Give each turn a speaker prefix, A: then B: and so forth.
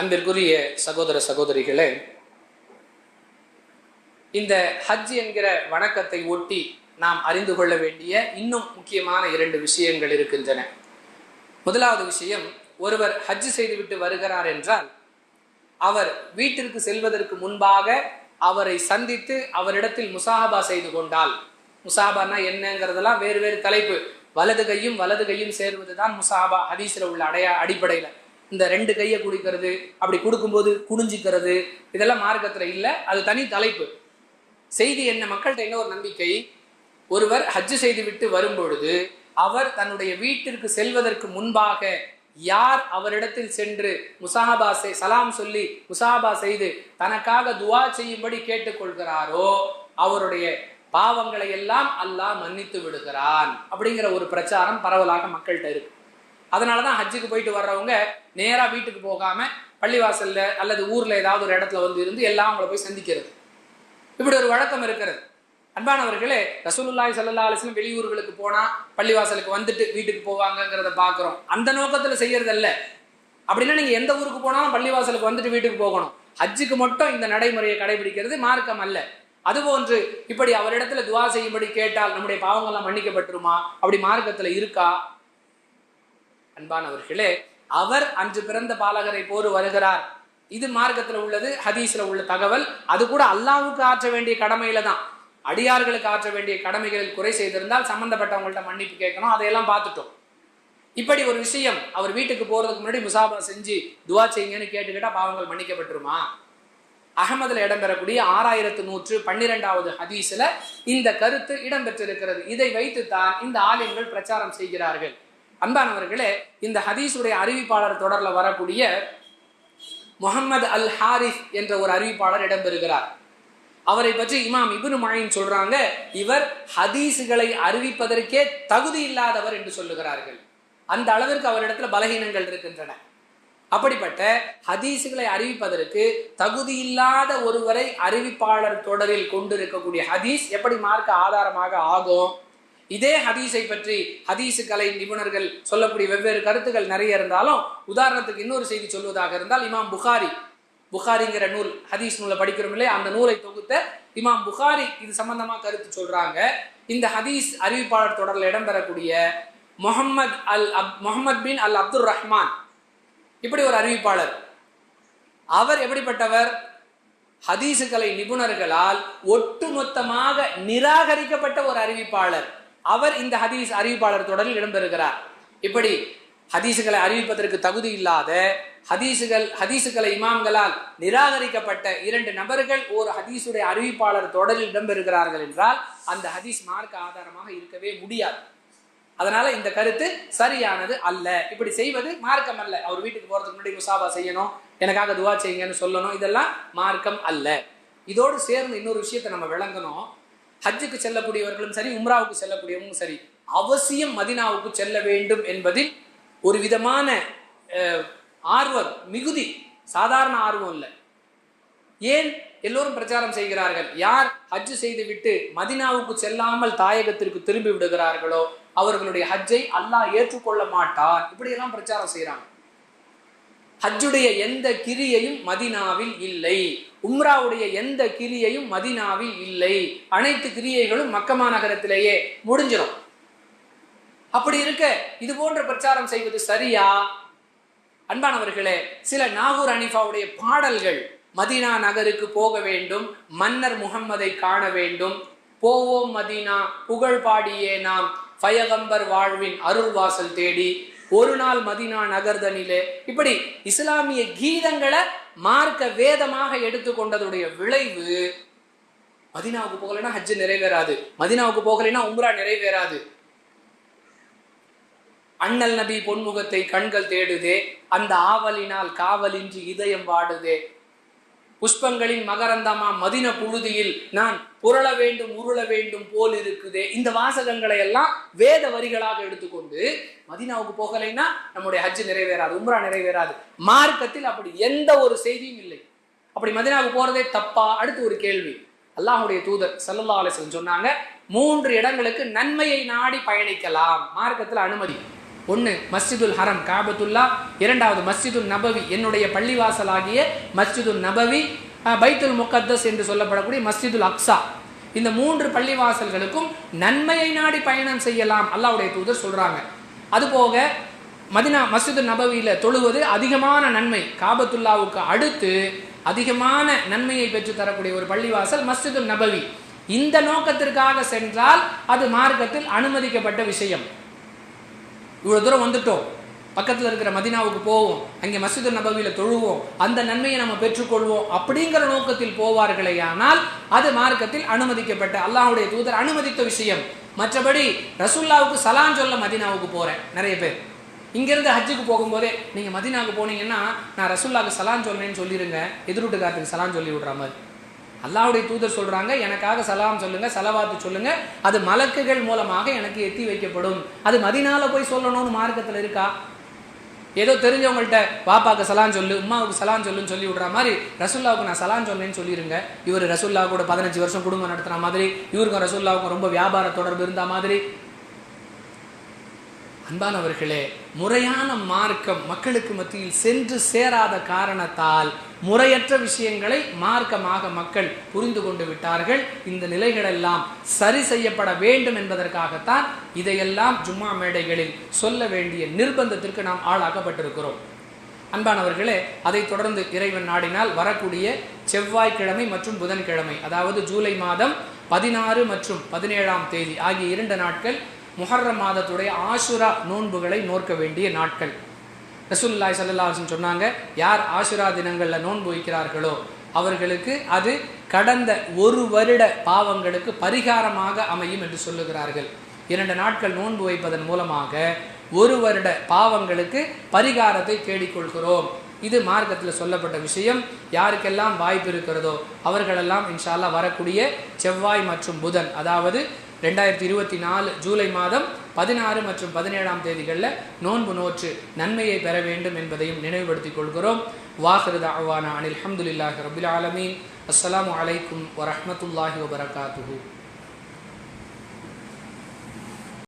A: அன்பிற்குரிய சகோதர சகோதரிகளே இந்த ஹஜ் என்கிற வணக்கத்தை ஒட்டி நாம் அறிந்து கொள்ள வேண்டிய இன்னும் முக்கியமான இரண்டு விஷயங்கள் இருக்கின்றன. முதலாவது விஷயம் ஒருவர் ஹஜ் செய்துவிட்டு வருகிறார் என்றால் அவர் வீட்டிற்கு செல்வதற்கு முன்பாக அவரை சந்தித்து அவரிடத்தில் முசாஹபா செய்து கொண்டால் முசாஹபானா என்னங்கிறதெல்லாம் வேறு வேறு தலைப்பு. வலது கையும் வலது கையும் சேர்வதுதான் முசாஹபா ஹதீஸ்ல உள்ள அடையா அடிப்படையில். இந்த ரெண்டு கையை குடிக்கிறது அப்படி கொடுக்கும்போது குனிஞ்சிக்கிறது இதெல்லாம் மார்க்கத்தில் இல்லை அது தனி தலைப்பு. செய்தி என்ன? மக்கள்கிட்ட என்ன ஒரு நம்பிக்கை? ஒருவர் ஹஜ்ஜு செய்துவிட்டு வரும்பொழுது அவர் தன்னுடைய வீட்டிற்கு செல்வதற்கு முன்பாக யார் அவரிடத்தில் சென்று முசாஹபா சலாம் சொல்லி முசாஹபா செய்து தனக்காக துவா செய்யும்படி கேட்டுக்கொள்கிறாரோ அவருடைய பாவங்களை எல்லாம் அல்லாஹ் மன்னித்து விடுகிறான். அப்படிங்கிற ஒரு பிரச்சாரம் பரவலாக மக்கள்கிட்ட இருக்கு. அதனாலதான் ஹஜ்ஜுக்கு போயிட்டு வர்றவங்க நேராக வீட்டுக்கு போகாம பள்ளிவாசலில் அல்லது ஊரில் ஏதாவது ஒரு இடத்துல வந்து இருந்து எல்லாம் அவங்கள போய் சந்திக்கிறது. இப்படி ஒரு வழக்கம் இருக்கிறது. அன்பானவர்களே ரசூலுல்லாய் சல்லா அலிஸ்லம் வெளியூர்களுக்கு போனால் பள்ளிவாசலுக்கு வந்துட்டு வீட்டுக்கு போவாங்கங்கிறத பார்க்குறோம் அந்த நோக்கத்தில் செய்யறதல்ல. அப்படின்னா நீங்கள் எந்த ஊருக்கு போனாலும் பள்ளிவாசலுக்கு வந்துட்டு வீட்டுக்கு போகணும். ஹஜ்ஜுக்கு மட்டும் இந்த நடைமுறையை கடைபிடிக்கிறது மார்க்கம் அல்ல. அதுபோன்று இப்படி அவரிடத்துல துவா செய்யும்படி கேட்டால் நம்முடைய பாவங்கள்லாம் மன்னிக்கப்பட்டுருமா? அப்படி மார்க்கத்தில் இருக்கா? அன்பானவர்களே அவர் அன்று பிறந்த பாலகரை போர் வருகிறார். இது மார்க்கத்தில் உள்ளது ஹதீஸ்ல உள்ள தகவல். அது கூட அல்லாவுக்கு ஆற்ற வேண்டிய கடமையில தான். அடியார்களுக்கு ஆற்ற வேண்டிய கடமைகளில் குறை செய்திருந்தால் சம்பந்தப்பட்டவங்கள்ட்ட மன்னிப்பு கேட்கணும். அதையெல்லாம் பார்த்துட்டோம். இப்படி ஒரு விஷயம் அவர் வீட்டுக்கு போறதுக்கு முன்னாடி முசாபா செஞ்சு துவா செய்யுங்கன்னு கேட்டுக்கிட்டா பாவங்கள் மன்னிக்கப்பட்டுருமா? அகமதுல இடம்பெறக்கூடிய ஆறாயிரத்து நூற்று பன்னிரெண்டாவது ஹதீஸ்ல இந்த கருத்து இடம்பெற்றிருக்கிறது. இதை வைத்து தான் இந்த ஆலயங்கள் பிரச்சாரம் செய்கிறார்கள். அன்பானவர்களே இந்த ஹதீஸுடைய அறிவிப்பாளர் தொடர்ல வரக்கூடிய முகமது அல் ஹாரிஸ் என்ற ஒரு அறிவிப்பாளர் இடம்பெறுகிறார். அவரை பற்றி இமாம் இபுனு மழையின் சொல்றாங்க இவர் ஹதீஸுகளை அறிவிப்பதற்கே தகுதி இல்லாதவர் என்று சொல்லுகிறார்கள். அந்த அளவிற்கு அவரிடத்துல பலகீனங்கள் இருக்கின்றன. அப்படிப்பட்ட ஹதீஸுகளை அறிவிப்பதற்கு தகுதி இல்லாத ஒருவரை அறிவிப்பாளர் தொடரில் கொண்டிருக்கக்கூடிய ஹதீஸ் எப்படி மார்க்க ஆதாரமாக ஆகும்? இதே ஹதீஸை பற்றி ஹதீஸு கலை நிபுணர்கள் சொல்லக்கூடிய வெவ்வேறு கருத்துக்கள் நிறைய இருந்தாலும் உதாரணத்துக்கு இன்னொரு செய்தி சொல்வதாக இருந்தால் இமாம் புகாரி. புகாரிங்கிற நூல் ஹதீஸ் நூலை படிக்கிறோம் இல்லையா? அந்த நூலை தொகுத்த இமாம் புகாரி இது சம்பந்தமாக கருத்து சொல்றாங்க. இந்த ஹதீஸ் அறிவிப்பாளர் தொடரில் இடம்பெறக்கூடிய முகமது அல் அப் முகமது பின் அல் அப்துல் ரஹ்மான். இப்படி ஒரு அறிவிப்பாளர். அவர் எப்படிப்பட்டவர்? ஹதீசுகளை நிபுணர்களால் ஒட்டுமொத்தமாக நிராகரிக்கப்பட்ட ஒரு அறிவிப்பாளர். அவர் இந்த ஹதீஸ் அறிவிப்பாளர் தொடரில் இடம்பெறுகிறார். இப்படி ஹதீசுகளை அறிவிப்பதற்கு தகுதி இல்லாத ஹதீசுகள் ஹதீசுகளை இமாம்களால் நிராகரிக்கப்பட்ட இரண்டு நபர்கள் ஒரு ஹதீசுடைய அறிவிப்பாளர் தொடரில் இடம்பெறுகிறார்கள் என்றால் அந்த ஹதீஸ் மார்க்க ஆதாரமாக இருக்கவே முடியாது. அதனால இந்த கருத்து சரியானது அல்ல. இப்படி செய்வது மார்க்கம் அல்ல. அவர் வீட்டுக்கு போறதுக்கு முன்னாடி முசாபா செய்யணும் எனக்காக துவா செய்யுங்கன்னு சொல்லணும் இதெல்லாம் மார்க்கம் அல்ல. இதோடு சேர்ந்து இன்னொரு விஷயத்தை நம்ம விளங்கணும். ஹஜ்ஜுக்கு செல்லக்கூடியவர்களும் சரி உம்ராவுக்கு செல்லக்கூடியவங்களும் சரி அவசியம் மதினாவுக்கு செல்ல வேண்டும் என்பதில் ஒரு விதமான ஆர்வம் மிகுதி சாதாரண ஆர்வம் இல்லை. ஏன் எல்லோரும் பிரச்சாரம் செய்கிறார்கள்? யார் ஹஜ் செய்துவிட்டு மதினாவுக்கு செல்லாமல் தாயகத்திற்கு திரும்பி விடுகிறார்களோ அவர்களுடைய ஹஜ்ஜை அல்லாஹ் ஏற்றுக்கொள்ள மாட்டார் இப்படியெல்லாம் பிரச்சாரம் செய்யறாங்க ஹஜ்ஜுடைய எந்த கிரியையும் மதினாவில் இல்லை. உம்ராவுடைய எந்த கிரியையும் மதினாவில் இல்லை. அனைத்து கிரியைகளும் மக்கமா நகரத்திலேயே முடிஞ்சிடும் அப்படி இருக்க இது போன்ற பிரச்சாரம் செய்வது சரியா? அன்பானவர்களே சில நாகூர் அனிஃபாவுடைய பாடல்கள் மதீனா நகருக்கு போக வேண்டும் மன்னர் முகம்மதை காண வேண்டும். போவோம் மதீனா புகழ் பாடியே நாம். பயகம்பர் வாழ்வின் அருள்வாசல் தேடி ஒரு நாள் மதினா நகர்தனிலே இப்படி இஸ்லாமிய கீதங்களை மார்க்க வேதமாக எடுத்துக்கொண்டதுடைய விளைவு மதினாவுக்கு போகலைன்னா ஹஜ்ஜு நிறைவேறாது மதினாவுக்கு போகலைன்னா உம்ரா நிறைவேறாது. அண்ணல் நபி பொன்முகத்தை கண்கள் தேடுதே அந்த ஆவலினால் காவலின்றி இதயம் வாடுதே புஷ்பங்களின் மகரந்தமா மதின புழுதியில் நான் புரள வேண்டும் உருள வேண்டும் போல் இருக்குதே. இந்த வாசகங்களை எல்லாம் வேத வரிகளாக எடுத்துக்கொண்டு மதினாவுக்கு போகலைன்னா நம்முடைய ஹஜ்ஜு நிறைவேறாது உம்ரா நிறைவேறாது. மார்க்கத்தில் அப்படி எந்த ஒரு செய்தியும் இல்லை. அப்படி மதினாவுக்கு போறதே தப்பா? அடுத்து ஒரு கேள்வி. அல்லாஹுடைய தூதர் சல்லல்லா அலிஸ்லம் சொன்னாங்க மூன்று இடங்களுக்கு நன்மையை நாடி பயணிக்கலாம். மார்க்கத்தில் அனுமதி. ஒன்று மஸ்ஜிதுல் ஹரம் காபத்துல்லா. இரண்டாவது மஸ்ஜிதுல் நபவி என்னுடைய பள்ளிவாசலாகிய மஸ்ஜிதுல் நபவி பைத்துல் முகத்தஸ் என்று சொல்லப்படக்கூடிய மஸ்ஜிதுல் அக்ஸா இந்த மூன்று பள்ளிவாசல்களுக்கும் நன்மையை நாடி பயணம் செய்யலாம் அல்லாவுடைய தூதர் சொல்கிறாங்க அதுபோக மதினா மஸ்ஜிது நபவியில் தொழுவது அதிகமான நன்மை. காபத்துல்லாவுக்கு அடுத்து அதிகமான நன்மையை பெற்று தரக்கூடிய ஒரு பள்ளிவாசல் மஸ்ஜிது நபவி. இந்த நோக்கத்திற்காக சென்றால் அது மார்க்கத்தில் அனுமதிக்கப்பட்ட விஷயம். இவ்வளவு தூரம் வந்துட்டோம். பக்கத்துல இருக்கிற மதினாவுக்கு போவோம். அங்கே மஸ்ஜிது நபவியில் தொழுவோம். அந்த நன்மையை நம்ம பெற்றுக்கொள்வோம் அப்படிங்கிற நோக்கத்தில் போவார்களே ஆனால் அது மார்க்கத்தில் அனுமதிக்கப்பட்ட அல்லாஹ்வுடைய தூதர் அனுமதித்த விஷயம். மற்றபடி ரசுல்லாவுக்கு சலான் சொல்ல மதினாவுக்கு போறேன். நிறைய பேர். இங்கேருந்து ஹஜ்ஜுக்கு போகும்போதே நீங்க மதினாவுக்கு போனீங்கன்னா நான் ரசுல்லாவுக்கு சலான் சொல்றேன்னு சொல்லிருங்க. எதிர்வீட்டுக்காரத்துக்கு சலான் சொல்லி விடுற மாதிரி. அல்லாவுடைய தூதர் சொல்கிறாங்க எனக்காக சலாம் சொல்லுங்கள் செலவாத்து சொல்லுங்கள் அது மலக்குகள் மூலமாக எனக்கு எத்தி வைக்கப்படும். அது மதினால போய் சொல்லணும்னு மார்க்கத்தில் இருக்கா? ஏதோ தெரிஞ்சவங்கள்ட்ட பாப்பாக்கு சலான் சொல்லு உமாவுக்கு சலான் சொல்லுன்னு சொல்லி விடுற மாதிரி ரசுல்லாவுக்கு நான் சலான் சொன்னேன்னு சொல்லிருங்க. இவர் ரசுல்லா கூட பதினஞ்சு வருஷம் குடும்பம் நடத்துற மாதிரி இவருக்கும் ரசுல்லாவுக்கும் ரொம்ப வியாபார தொடர்பு இருந்த மாதிரி அன்பானவர்களே முறையான மார்க்கம் மக்களுக்கு மத்தியில் சென்று சேராத காரணத்தால் முறையற்ற விஷயங்களை மார்க்கமாக மக்கள் புரிந்து கொண்டு விட்டார்கள். இந்த நிலைகளெல்லாம் சரி செய்யப்பட வேண்டும் என்பதற்காகத்தான் இதையெல்லாம் ஜும்மா மேடைகளில் சொல்ல வேண்டிய நிர்பந்தத்திற்கு நாம் ஆளாக்கப்பட்டிருக்கிறோம். அன்பானவர்களே அதைத் தொடர்ந்து இறைவன் நாடினால் வரக்கூடிய செவ்வாய்க்கிழமை மற்றும் புதன்கிழமை அதாவது ஜூலை மாதம் பதினாறு மற்றும் பதினேழாம் தேதி ஆகிய இரண்டு நாட்கள் முஹர்ரம் மாதத்துடைய ஆசுரா நோன்புகளை நோற்க வேண்டிய நாட்கள். ரசூல்லாய் ஸல்லல்லாஹு சொன்னாங்க யார் ஆசுரா தினங்களில் நோன்பு வைக்கிறார்களோ அவர்களுக்கு அது கடந்த ஒரு வருட பாவங்களுக்கு பரிகாரமாக அமையும் என்று சொல்லுகிறார்கள். இரண்டு நாட்கள் நோன்பு வைப்பதன் மூலமாக ஒரு வருட பாவங்களுக்கு பரிகாரத்தை தேடிக்கொள்கிறோம். இது மார்க்கத்தில் சொல்லப்பட்ட விஷயம். யாருக்கெல்லாம் வாய்ப்பு இருக்கிறதோ அவர்களெல்லாம் இன்ஷால்லா வரக்கூடிய செவ்வாய் மற்றும் புதன் அதாவது ரெண்டாயிரத்தி இருபத்தி நாலு ஜூலை மாதம் பதினாறு மற்றும் பதினேழாம் தேதிகளில் நோன்பு நோற்று நன்மையை பெற வேண்டும் என்பதையும் நினைவுபடுத்திக் கொள்கிறோம். வாஹிருத அவானா அனில் அஹமதுல்லாஹி ரபுல் ஆலமீன். அஸ்லாம் அலைக்கும் வரமத்துல்லாஹி வபரகாத்துஹூ.